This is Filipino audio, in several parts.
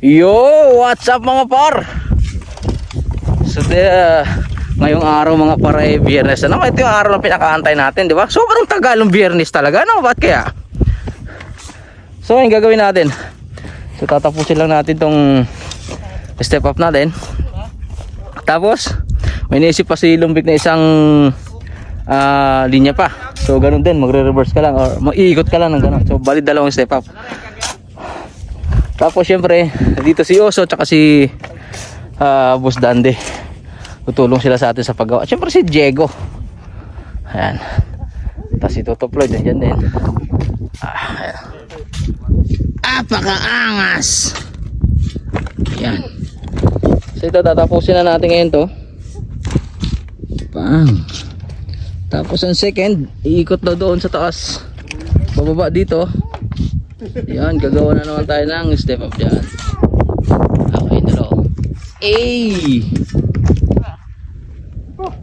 Yo, what's up mga par? So, the, ngayong araw mga par ay biyernes. Ano, ito yung araw na pinakaantay natin, di ba? Sobrang tagal ng biyernes talaga, no? Ba't kaya? So, ngayon gagawin natin. So, tatapusin lang natin tong step up natin. Tapos, may naisip pa si Lumbik na isang ah, linya pa. So, ganun din. Magre-reverse ka lang or mag-iikot ka lang ng ganun. So, bali dalawang step up. Tapos syempre, dito si Oso tsaka si ah, Boss Dande. Tutulong sila sa atin sa paggawa. Syempre si Diego. Ayan. Tapos si Toto Floyd nandiyan din. Ah, ayan. Apakaangas. Yan. So ito tatapusin na natin ngayon to. Pang. Tapos ang second, iikot daw doon sa taas. Pababa dito. Yan, gagawa na naman tayo ng step up dyan. Okay, dalaw. Ay!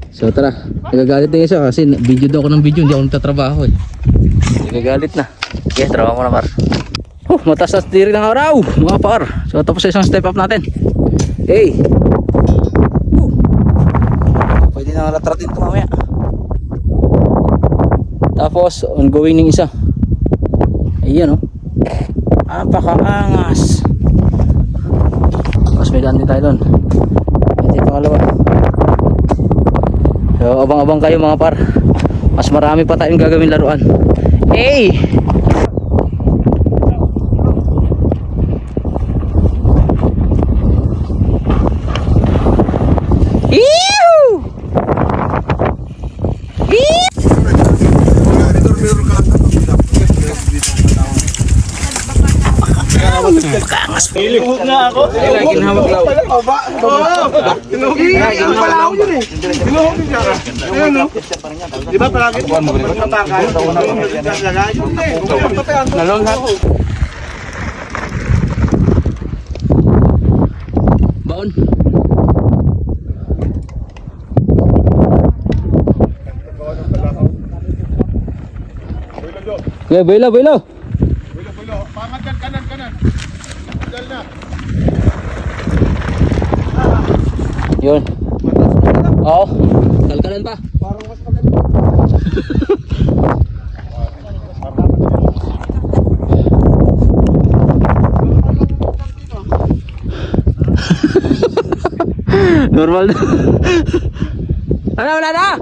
So tara, nagagalit na isa kasi video daw ako ng video, hindi ako nagtatrabaho eh. Nagagalit na. Okay, trabaho mo na par. Oh, mataas na tirik ng araw, mga par. So tapos sa isang step up natin. Hey! Oh. Pwede na ratratin ito mamaya. Tapos, ongoing ng isa. Ayan oh. Apakaangas. Tapos may daan din tayo doon. Yung pangalawa. So, abang-abang kayo mga par. Mas marami pa tayong gagawin laruan. Hey! Ilihog na ako. Ginhawak lang. Ilihog pala ako yun eh. Ilihog din siya. Ayun no. Di ba palagi? Matakay. Nalong ha. Baon. Yeah, baylo, baylo. Yun. Oo. Kalkalan pa. Parang mas maganda. Normal na. ano, wala na?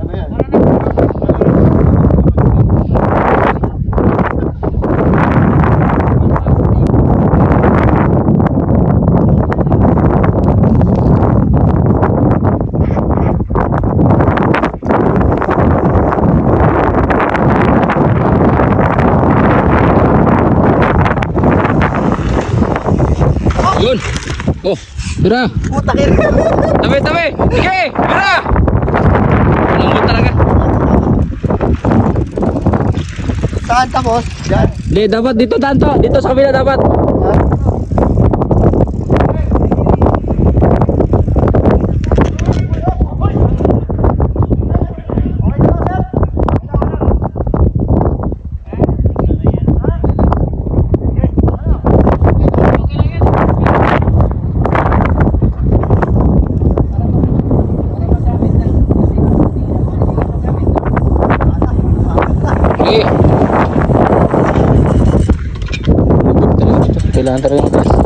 Ano yan? Yun. Oh, bira. Puta kin. Tabi, tabi. Sige, bira. Lambot talaga. Saan tapos? Diyan. Di, dapat dito tanto. Dito sa kabila dapat. Sige.